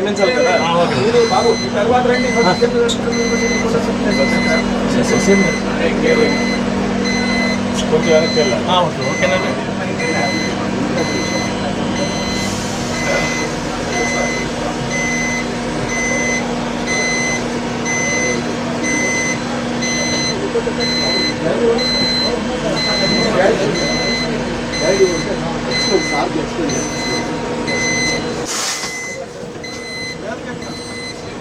కనిపించాలి కదా మీరు బాబు ఈ తర్వాత రండి కొంచెం వెనక్కి వెళ్ళాలి ఓకేనండి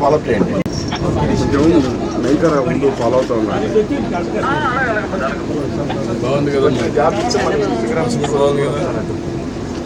ఫాలో చేయండి నైకర్ ముందు ఫాలో అవుతా ఉన్నాను బాగుంది కదా బాగుంది కదా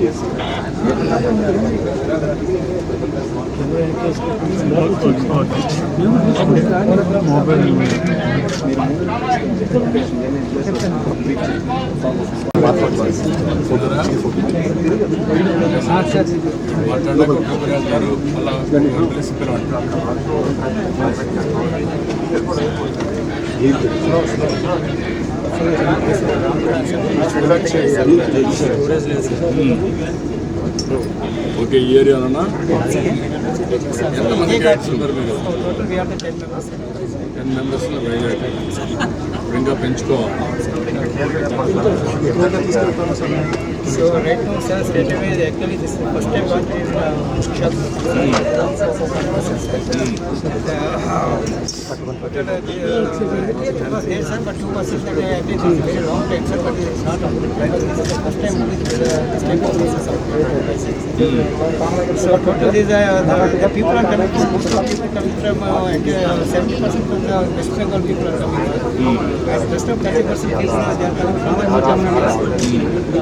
చేస్తాను కేతన్ గారు ఓకే ఈ ఏరియాలోనా ఎంతమంది గైడ్స్ ఉన్నారు మీరు? టెన్ మెంబర్స్లో వైజాగ్ ఇంకా పెంచుకోవాలి So right now, sir, straight away, actually, this is the first time what is uh, shop. There, sir, but two buses that I think is very long time, sir, but it is not because this is the first time this uh, this type of buses are So total is uh, the, the people are coming, from, most of people coming from uh, seventy percent from the West Bengal people are coming. As rest of thirty percent people are they are coming from the Tamil Nadu.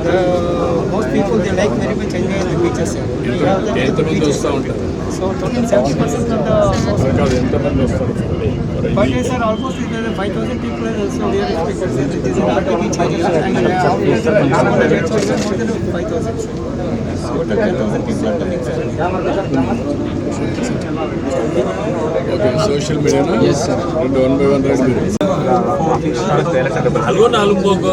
Uh, most people they like very much enjoy the beaches. We have the ఎంతమంది beaches. వస్తూ ఉంటారు So total seventy percent of the కాదు ఎంతమంది వస్తారు but yes, sir, almost it is five thousand people are also there expected. Sir, this is not the beach and uh, out there, sir, now the rates are more than five thousand. So total ten thousand people are coming, sir. Okay social మీడియానా రెండు one by one రండి మీరు నాలుగు నాలుగు Poco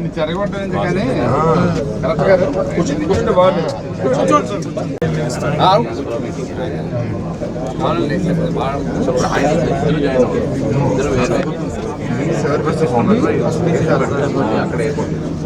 నేను చెరగొట్టలేదు కానీ. Correct గారు. కూర్చుంటే బాగుంది సర్వీస్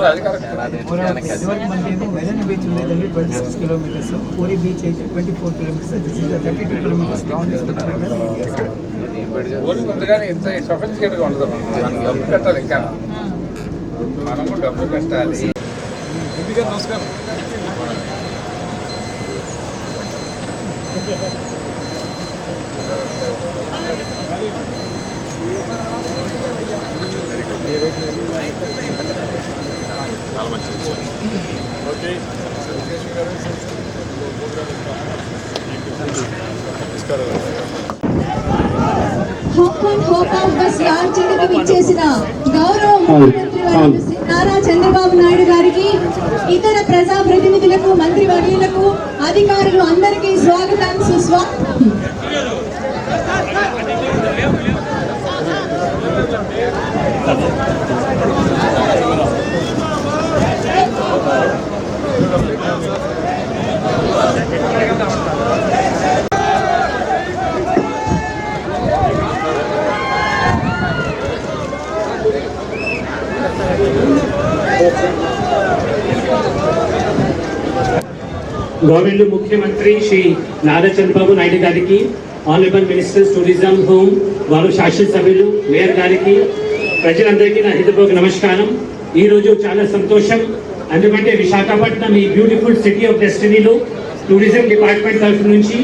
ఇదివరకు మనకి మెరైన్ బీచ్ ఉండేదండి twenty six kilometres Puri beach అయితే twenty four kilometres this is thirty two kilometres డబ్బు డబ్బు ఆఫ్ బస్ లాంఛనకు విచ్చేసిన గౌరవ ముఖ్యమంత్రి నారా చంద్రబాబు నాయుడు గారికి ఇతర ప్రజా ప్రతినిధులకు మంత్రి వర్యులకు అధికారులు అందరికీ స్వాగతం సుస్వాగతం గవర్నమెంట్ ముఖ్యమంత్రి శ్రీ నారా చంద్రబాబు నాయుడు గారికి ఆనరబుల్ మినిస్టర్స్ టూరిజం హోమ్ వారు శాసనసభ్యులు మేయర్ గారికి ప్రజలందరికీ నా హృదయపూర్వక నమస్కారం. ఈ రోజు చాలా సంతోషం. ఎందుకంటే విశాఖపట్నం ఈ బ్యూటిఫుల్ సిటీ ఆఫ్ డెస్టినీలో టూరిజం డిపార్ట్మెంట్ తరఫు నుంచి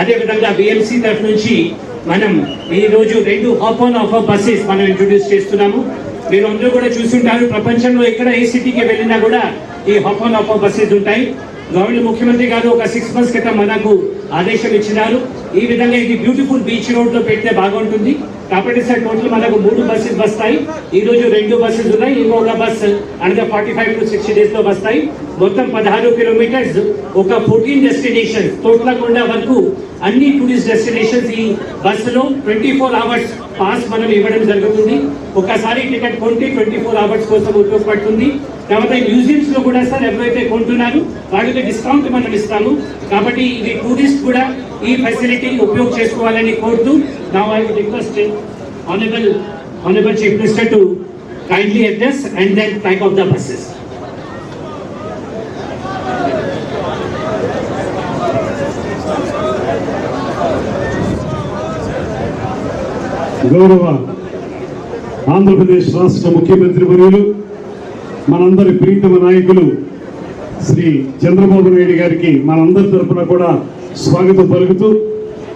అదేవిధంగా బిఎంసీ తరఫు నుంచి మనం ఈ రోజు రెండు హాప్ ఆన్ ఆఫ్ బస్సెస్ మనం ఇంట్రొడ్యూస్ చేస్తున్నాము. మీరు అందరూ కూడా చూసుంటారు ప్రపంచంలో ఎక్కడ ఏ సిటీకి వెళ్ళినా కూడా ఈ హాప్ ఆన్ ఆఫ్ బస్సెస్ ఉంటాయి. గవర్నమెంట్ ముఖ్యమంత్రి గారు ఒక సిక్స్ మంత్స్ క్రితం మనకు ఆదేశం ఇచ్చినారు. ఈ విధంగా ఇది బ్యూటిఫుల్ బీచ్ రోడ్లో పెడితే బాగుంటుంది. కాబట్టి సార్ టోటల్ మనకు మూడు బస్సెస్ వస్తాయి. ఈ రోజు రెండు బస్సెస్ ఉన్నాయి. ఇంకొక బస్ అనగా ఫార్టీ ఫైవ్ టు సిక్స్టీ డేస్లో వస్తాయి. మొత్తం పదహారు కిలోమీటర్స్ ఒక ఫోర్టీన్ డెస్టినేషన్ తోట్లకొండ వరకు అన్ని టూరిస్ట్ డెస్టినేషన్స్ ఈ బస్సులో ట్వంటీ ఫోర్ అవర్స్ పాస్ మనం ఇవ్వడం జరుగుతుంది. ఒకసారి టికెట్ కొంటే ట్వంటీ ఫోర్ అవర్స్ కోసం ఉపయోగపడుతుంది. తర్వాత మ్యూజియంస్లో కూడా సార్ ఎవరైతే కొంటున్నారు వాళ్ళకి డిస్కౌంట్ మనం ఇస్తాము. కాబట్టి ఇది టూరిస్ట్ కూడా ఈ ఫెసిలిటీ ఉపయోగం చేసుకోవాలని కోరుతూ నా I request honourable honourable chief minister to kindly address and then type of the buses గౌరవ ఆంధ్రప్రదేశ్ రాష్ట్ర ముఖ్యమంత్రి వర్యులు మనందరి ప్రీతమ నాయకులు శ్రీ చంద్రబాబు నాయుడు గారికి మనందరి తరపున కూడా స్వాగతం పలుకుతూ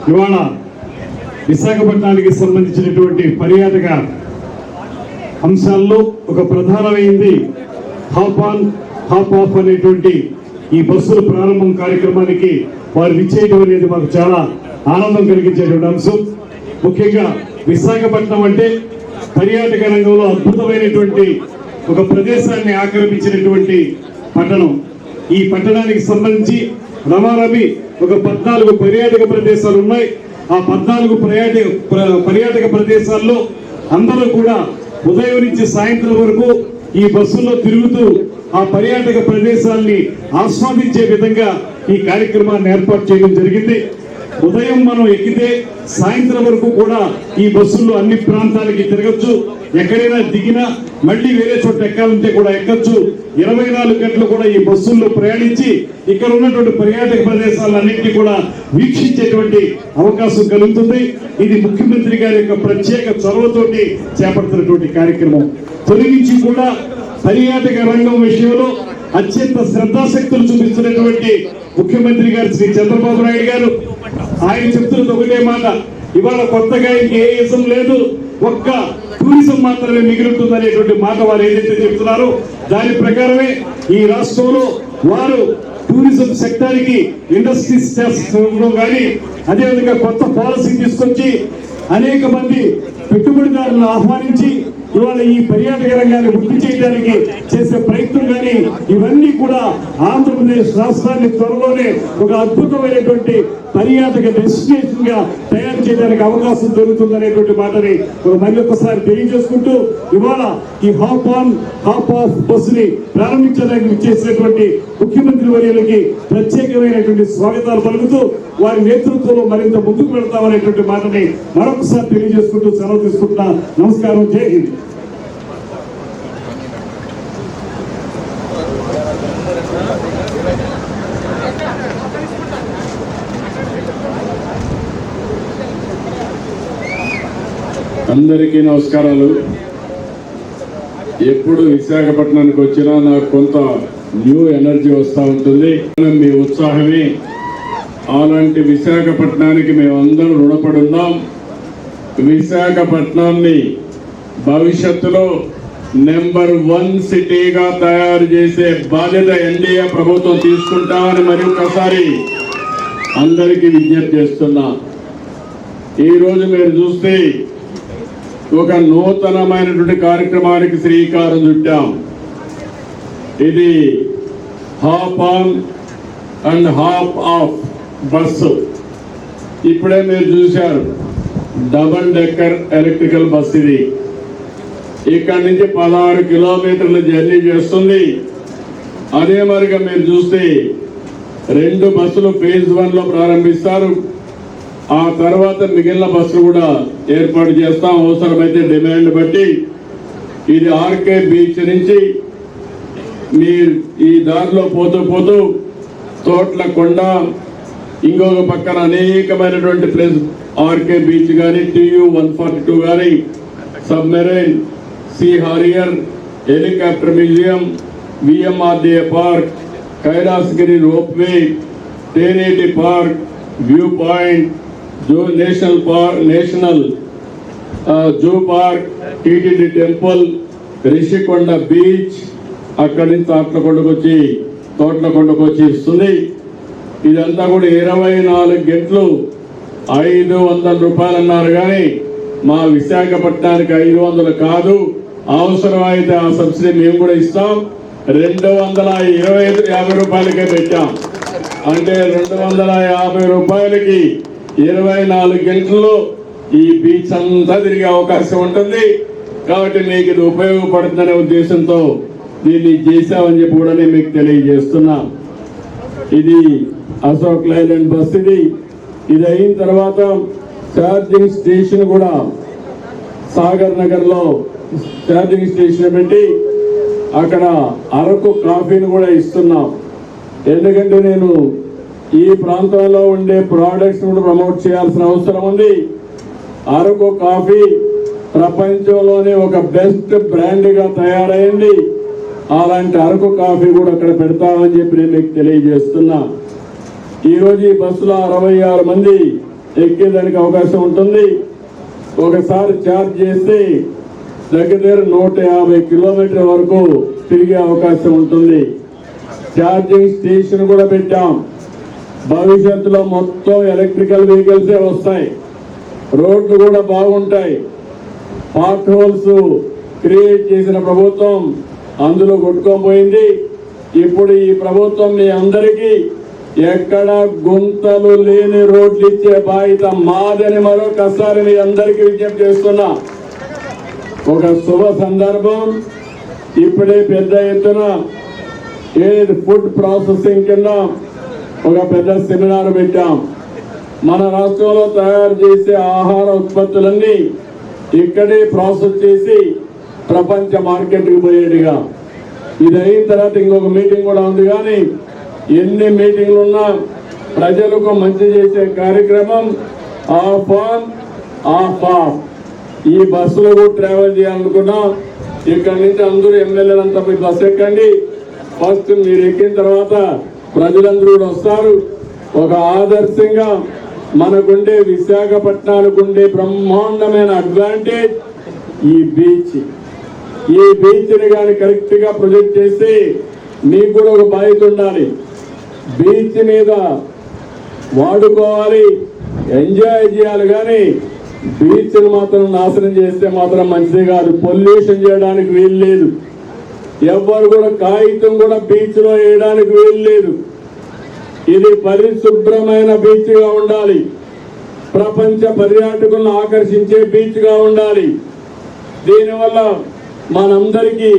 ఇవాళ విశాఖపట్నానికి సంబంధించినటువంటి పర్యాటక అంశాల్లో ఒక ప్రధానమైంది హాప్ ఆన్ హాప్ ఆఫ్ అనేటువంటి ఈ బస్సుల ప్రారంభం కార్యక్రమానికి వారు విచ్చేయడం అనేది మాకు చాలా ఆనందం కలిగించేటువంటి అంశం. ముఖ్యంగా విశాఖపట్నం అంటే పర్యాటక రంగంలో అద్భుతమైనటువంటి ఒక ప్రదేశాన్ని ఆక్రమించినటువంటి పట్టణం. ఈ పట్టణానికి సంబంధించి రమారమి ఒక పద్నాలుగు పర్యాటక ప్రదేశాలు ఉన్నాయి. ఆ పద్నాలుగు పర్యాటక పర్యాటక ప్రదేశాల్లో అందరూ కూడా ఉదయం నుంచి సాయంత్రం వరకు ఈ బస్సుల్లో తిరుగుతూ ఆ పర్యాటక ప్రదేశాల్ని ఆస్వాదించే విధంగా ఈ కార్యక్రమాన్ని ఏర్పాటు చేయడం జరిగింది. ఉదయం మనం ఎక్కితే సాయంత్రం వరకు కూడా ఈ బస్సుల్లో అన్ని ప్రాంతాలకి తిరగచ్చు. ఎక్కడైనా దిగినా మళ్ళీ వేరే చోట ఎక్కాలంటే కూడా ఎక్కచ్చు. ఇరవై నాలుగు గంటలు కూడా ఈ బస్సుల్లో ప్రయాణించి ఇక్కడ ఉన్నటువంటి పర్యాటక ప్రదేశాలన్నింటినీ కూడా వీక్షించేటువంటి అవకాశం కలుగుతుంది. ఇది ముఖ్యమంత్రి గారి యొక్క ప్రత్యేక చొరవతోటి చేపడుతున్నటువంటి కార్యక్రమం. తొలి నుంచి కూడా పర్యాటక రంగం విషయంలో అత్యంత శ్రద్ధాశక్తులు చూపిస్తున్నటువంటి ముఖ్యమంత్రి గారు శ్రీ చంద్రబాబు నాయుడు గారు. ఆయన చెప్తున్నది ఒకటే మాట. ఇవాళ కొత్తగా ఏ ఇసం లేదు ఒక్క టూరిజం మాత్రమే మిగులుతుంది అనేటువంటి మాట వారు ఏదైతే చెప్తున్నారో దాని ప్రకారమే ఈ రాష్ట్రంలో వారు టూరిజం సెక్టార్కి ఇండస్ట్రీస్ చేస్తూ కానీ అదేవిధంగా కొత్త పాలసీ తీసుకొచ్చి అనేక మంది పెట్టుబడిదారులను ఆహ్వానించి ఇవాళ ఈ పర్యాటక రంగాన్ని వృద్ధి చేయడానికి చేసే ప్రయత్నం కానీ ఇవన్నీ కూడా ఆంధ్రప్రదేశ్ రాష్ట్రాన్ని త్వరలోనే ఒక అద్భుతమైనటువంటి పర్యాటక డెస్టినేషన్గా తయారు చేయడానికి అవకాశం దొరుకుతుందనేటువంటి మాటని మళ్ళీ మరి ఒక్కసారి తెలియజేసుకుంటూ ఇవాళ ఈ హాప్ ఆన్ హాప్ ఆఫ్ బస్సుని ప్రారంభించడానికి చేసినటువంటి ముఖ్యమంత్రి వర్యులకి ప్రత్యేకమైనటువంటి స్వాగతాలు పలుకుతూ వారి నేతృత్వంలో మరింత ముందుకు వెళతామనేటువంటి మాటని మరొకసారి తెలియజేసుకుంటూ సెలవు తీసుకుంటున్నా. నమస్కారం. జై హింద్. అందరికీ నమస్కారాలు. ఎప్పుడు విశాఖపట్నానికి వచ్చినా నాకు కొంత న్యూ ఎనర్జీ వస్తూ ఉంటుంది. మీ ఉత్సాహమే. అలాంటి విశాఖపట్నానికి మేమందరం రుణపడి ఉన్నాం విశాఖపట్నాన్ని భవిష్యత్తులో నెంబర్ వన్ సిటీగా తయారు చేసే బాధ్యత ఎన్డీఏ ప్రభుత్వం తీసుకుంటామని మరి ఒకసారి అందరికీ విజ్ఞప్తి చేస్తున్నా. ఈరోజు మీరు చూస్తే ఒక నూతనమైనటువంటి కార్యక్రమానికి శ్రీకారం చుట్టాం. ఇది hop on and hop off bus ఇప్పుడే మీరు చూశారు. డబల్ డెక్కర్ ఎలక్ట్రికల్ బస్ ఇది. ఇక్కడ నుంచి పదహారు కిలోమీటర్ల జర్నీ చేస్తుంది. అదే మరిగా మీరు చూస్తే రెండు బస్సులు ఫేజ్ వన్లో ప్రారంభిస్తారు. ఆ తర్వాత మిగిలిన బస్సులు కూడా ఏర్పాటు చేస్తాం. అవసరమైతే డిమాండ్ బట్టి. ఇది ఆర్కే బీచ్ నుంచి మీ ఈ దారిలో పోతూ పోతూ తోట్ల కొండ ఇంకొక పక్కన అనేకమైనటువంటి ప్లేస్ ఆర్కే బీచ్ కానీ టీయూ వన్ ఫార్టీ టూ కానీ submarine sea harrier helicopter museum VMRDA park Kailasagiri ropeway Tenneti park view point zoo national park national zoo park TTD temple Rishikonda beach అక్కడి నుంచి తోట్లకొండకు వచ్చి తోట్లకొండకు వచ్చి ఇస్తుంది ఇదంతా కూడా ఇరవై నాలుగు గంటలు ఐదు వందల రూపాయలు అన్నారు కానీ మా విశాఖపట్నానికి ఐదు వందలు కాదు. అవసరమైతే ఆ సబ్సిడీ మేము కూడా ఇస్తాం. రెండు వందల ఇరవై ఐదు యాభై రూపాయలకే పెట్టాం. అంటే రెండు వందల యాభై రూపాయలకి ఇరవై నాలుగు గంటల్లో ఈ బీచ్ అంతా తిరిగే అవకాశం ఉంటుంది. కాబట్టి మీకు ఇది ఉపయోగపడుతుందనే ఉద్దేశంతో దీన్ని చేశామని చెప్పి కూడా నేను మీకు తెలియజేస్తున్నా. ఇది అశోక్ లైలాండ్ బస్ ఇది. ఇది అయిన తర్వాత ఛార్జింగ్ స్టేషన్ కూడా సాగర్ నగర్లో ఛార్జింగ్ స్టేషన్ పెట్టి అక్కడ అరకు కాఫీని కూడా ఇస్తున్నాం. ఎందుకంటే నేను ఈ ప్రాంతంలో ఉండే ప్రోడక్ట్స్ కూడా ప్రమోట్ చేయాల్సిన అవసరం ఉంది. అరకు కాఫీ ప్రపంచంలోనే ఒక బెస్ట్ బ్రాండ్గా తయారైంది. అలాంటి అరకు కాఫీ కూడా అక్కడ పెడతామని చెప్పి నేను మీకు తెలియజేస్తున్నా. ఈరోజు ఈ బస్సులో అరవై ఆరు మంది ఎక్కేదానికి అవకాశం ఉంటుంది. ఒకసారి ఛార్జ్ చేస్తే దగ్గర దగ్గర నూట యాభై కిలోమీటర్ వరకు తిరిగే అవకాశం ఉంటుంది. ఛార్జింగ్ స్టేషన్ కూడా పెట్టాం. భవిష్యత్తులో మొత్తం ఎలక్ట్రికల్ వెహికల్సే వస్తాయి. రోడ్లు కూడా బాగుంటాయి. పార్ట్ హోల్స్ క్రియేట్ చేసిన ప్రభుత్వం అందులో కొట్టుకోపోయింది ఇప్పుడు ఈ ప్రభుత్వం మీ అందరికీ ఎక్కడ గుంతలు లేని రోడ్లు ఇచ్చే బాధ్యత మాదని మరొకసారి మీ అందరికీ విజ్ఞప్తి చేస్తున్నా. ఒక శుభ సందర్భం. ఇప్పుడే పెద్ద ఎత్తున ఏది ఫుడ్ ప్రాసెసింగ్ కింద ఒక పెద్ద సెమినార్ పెట్టాం. మన రాష్ట్రంలో తయారు చేసే ఆహార ఉత్పత్తులన్నీ ఇక్కడే ప్రాసెస్ చేసి ప్రపంచ మార్కెట్కి పోయేట్టుగా ఇది అయిన తర్వాత ఇంకొక మీటింగ్ కూడా ఉంది కానీ ఎన్ని మీటింగ్లు ఉన్నా ప్రజలకు మంచి చేసే కార్యక్రమం ఆఫ్ ఆన్ ఆఫ్ ఆఫ్ ఈ బస్సులో ట్రావెల్ చేయాలనుకున్నా ఇక్కడ నుంచి అందరూ ఎమ్మెల్యేలంతా పోయి బస్సు ఎక్కండి. ఫస్ట్ మీరు ఎక్కిన తర్వాత ప్రజలందరూ కూడా వస్తారు. ఒక ఆదర్శంగా మనకుండే విశాఖపట్నానికి ఉండే బ్రహ్మాండమైన అడ్వాంటేజ్ ఈ బీచ్. ఈ బీచ్ని కానీ కరెక్ట్గా ప్రొజెక్ట్ చేస్తే మీకు కూడా ఒక బాధ్యత ఉండాలి. బీచ్ మీద వాడుకోవాలి. ఎంజాయ్ చేయాలి కానీ బీచ్ను మాత్రం నాశనం చేస్తే మాత్రం మంచిది కాదు. పొల్యూషన్ చేయడానికి వీలు లేదు. ఎవ్వరు కూడా కాగితం కూడా బీచ్లో వేయడానికి వీలు లేదు. ఇది పరిశుభ్రమైన బీచ్గా ఉండాలి. ప్రపంచ పర్యాటకులను ఆకర్షించే బీచ్గా ఉండాలి. దీనివల్ల మనందరికీ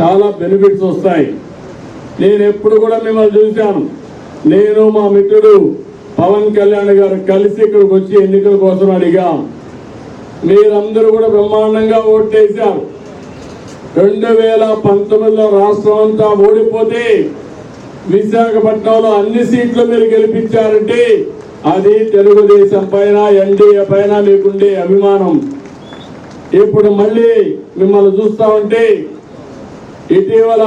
చాలా బెనిఫిట్స్ వస్తాయి. నేను ఎప్పుడు కూడా మిమ్మల్ని చూశాను. నేను మా మిత్రుడు పవన్ కళ్యాణ్ గారు కలిసి ఇక్కడికి వచ్చి ఎన్నికల కోసం అడిగాం. మీరందరూ కూడా బ్రహ్మాండంగా ఓటేశారు రెండు వేల పంతొమ్మిదిలో రాష్ట్రం అంతా ఓడిపోతే విశాఖపట్నంలో అన్ని సీట్లు మీరు గెలిపించారంటే అది తెలుగుదేశం పైన ఎన్డీఏ పైన మీకుండే అభిమానం. ఇప్పుడు మళ్ళీ మిమ్మల్ని చూస్తా ఉంటే ఇటీవల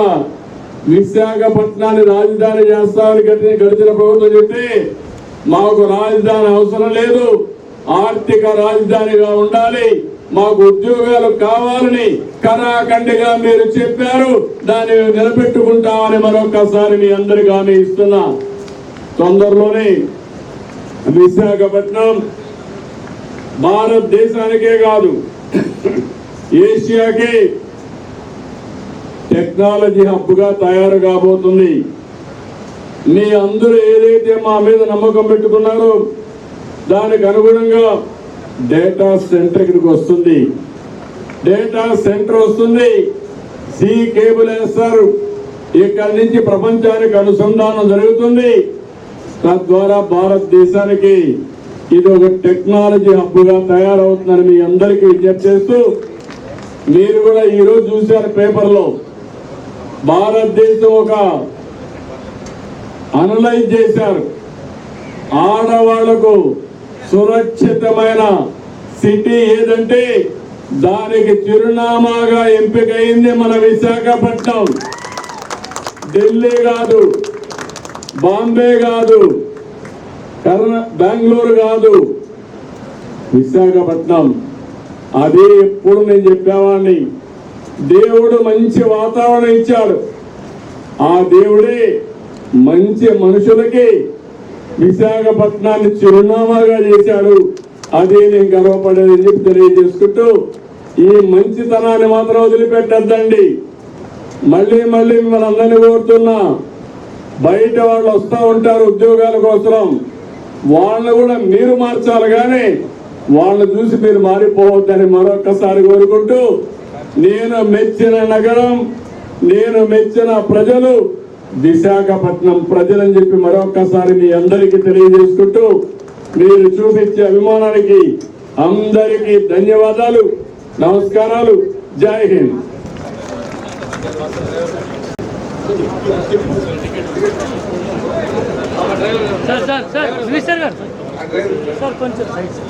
విశాఖపట్నాన్ని రాజధాని చేస్తామని గడిచిన గడిచిన ప్రభుత్వం చెప్తే మాకు రాజధాని అవసరం లేదు. ఆర్థిక రాజధానిగా ఉండాలి. మాకు ఉద్యోగాలు కావాలని కరాఖండిగా మీరు చెప్పారు. దాన్ని నిలబెట్టుకుంటామని మరొకసారి మీ అందరికి హామీ ఇస్తున్నా. తొందరలోనే విశాఖపట్నం భారతదేశానికే కాదు ఏషియాకి టెక్నాలజీ హబ్గా తయారు కాబోతుంది. మీ అందరూ ఏదైతే మా మీద నమ్మకం పెట్టుకున్నారో దానికి అనుగుణంగా డేటా సెంటర్ ఇక్కడికి వస్తుంది. డేటా సెంటర్ వస్తుంది. సి కేబుల్ వేస్తారు ఇక్కడి నుంచి ప్రపంచానికి అనుసంధానం జరుగుతుంది. తద్వారా భారతదేశానికి ఇది ఒక టెక్నాలజీ హబ్గా తయారవుతుందని మీ అందరికీ విజ్ఞప్తి చేస్తూ మీరు కూడా ఈరోజు చూశారు పేపర్లో. భారతదేశం ఒక అనలైజ్ చేశారు. ఆడవాళ్ళకు సురక్షితమైన సిటీ ఏదంటే దానికి చిరునామాగా ఎంపికైంది మన విశాఖపట్నం. ఢిల్లీ కాదు బాంబే కాదు బెంగళూరు కాదు. విశాఖపట్నం. అదే ఎప్పుడు నేను చెప్పేవాడిని. దేవుడు మంచి వాతావరణం ఇచ్చాడు. ఆ దేవుడే మంచి మనుషులకి విశాఖపట్నాన్ని చిరునామాగా చేశాడు. అదే నేను గర్వపడేదని చెప్పి తెలియజేసుకుంటూ ఈ మంచితనాన్ని మాత్రం వదిలిపెట్టద్దండి. మళ్ళీ మళ్ళీ మిమ్మల్ని అందరినీ కోరుతున్నా. బయట వాళ్ళు వస్తూ ఉంటారు ఉద్యోగాల కోసం వాళ్ళని కూడా మీరు మార్చాలి కానీ వాళ్ళని చూసి మీరు మారిపోవద్దని మరొక్కసారి కోరుకుంటూ నేను మెచ్చిన నగరం నేను మెచ్చిన ప్రజలు విశాఖపట్నం ప్రజలని చెప్పి మరొక్కసారి మీ అందరికీ తెలియజేసుకుంటూ మీరు చూపించే అభిమానానికి అందరికీ ధన్యవాదాలు నమస్కారాలు జై హింద్. సార్ సార్ సార్ మినిస్టర్ గారు సార్ కొంచెం సైడ్ సార్